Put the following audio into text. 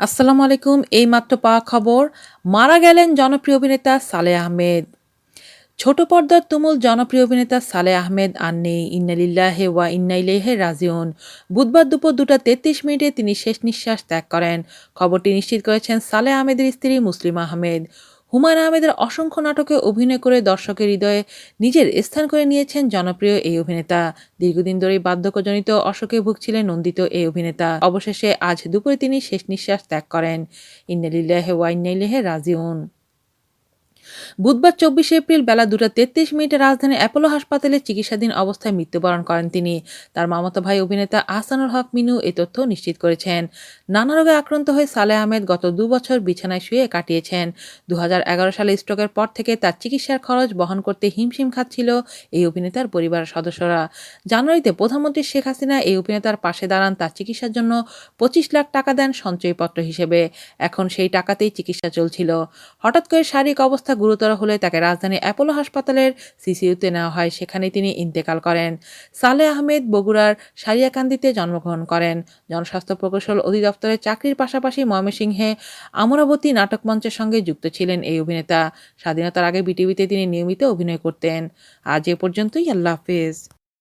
আসসালামু আলাইকুম এই মাত্র পাওয়া খবর, মারা গেলেন জনপ্রিয় অভিনেতা সালে আহমেদ। ছোট পর্দার তুমুল জনপ্রিয় অভিনেতা সালে আহমেদ আর নেই, ইন্নালিল্লাহে ওয়া ইন্নাইলেহে রাজিউন। বুধবার দুপুর দুটা তেত্রিশ মিনিটে তিনি শেষ নিঃশ্বাস ত্যাগ করেন। খবরটি নিশ্চিত করেছেন সালে আহমেদের স্ত্রী মুসলিম আহমেদ। হুমায়ুন আহমেদের অসংখ্য নাটকে অভিনয় করে দর্শকের হৃদয়ে নিজের স্থান করে নিয়েছেন জনপ্রিয় এই অভিনেতা। দীর্ঘদিন ধরেই বার্ধক্যজনিত অসুখে ভুগছিলেন নন্দিত এই অভিনেতা। অবশেষে আজ দুপুরে তিনি শেষ নিঃশ্বাস ত্যাগ করেন। ইন্নালিল্লাহে ওয়াইনাইলেহে রাজিউন। বুধবার চব্বিশে এপ্রিল বেলা দুটা তেত্রিশ মিনিটে রাজধানীর অ্যাপোলো হাসপাতালে চিকিৎসাধীন অবস্থায় মৃত্যুবরণ করেন তিনি। তার মামাতো ভাই অভিনেতা আহসানুল হক মিনু এ তথ্য নিশ্চিত করেছেন। নানা রোগে আক্রান্ত হয়ে সালে আহমেদ গত দু বছর বিছানায় শুয়ে কাটিয়েছেন। দু হাজার এগারো সালে স্ট্রোকের পর থেকে তার চিকিৎসার খরচ বহন করতে হিমশিম খাচ্ছিল এই অভিনেতার পরিবারের সদস্যরা। জানুয়ারিতে প্রধানমন্ত্রী শেখ হাসিনা এই অভিনেতার পাশে দাঁড়ান তার চিকিৎসার জন্য পঁচিশ লাখ টাকা দেন সঞ্চয়পত্র হিসেবে। এখন সেই টাকাতেই চিকিৎসা চলছিল। হঠাৎ করে শারীরিক অবস্থা গুরুতর হলে তাকে রাজধানী অ্যাপোলো হাসপাতালের সিসিউতে নেওয়া হয়। সেখানে তিনি ইন্তেকাল করেন। সালে আহমেদ বগুড়ার সারিয়াকান্দিতে জন্মগ্রহণ করেন। জনস্বাস্থ্য প্রকৌশল অধিদপ্তরের চাকরির পাশাপাশি ময়মনসিংহে আমরাবতী নাটক মঞ্চের সঙ্গে যুক্ত ছিলেন এই অভিনেতা। স্বাধীনতার আগে বিটিভিতে তিনি নিয়মিত অভিনয় করতেন। আজ এ পর্যন্তই। আল্লাহ হাফেজ।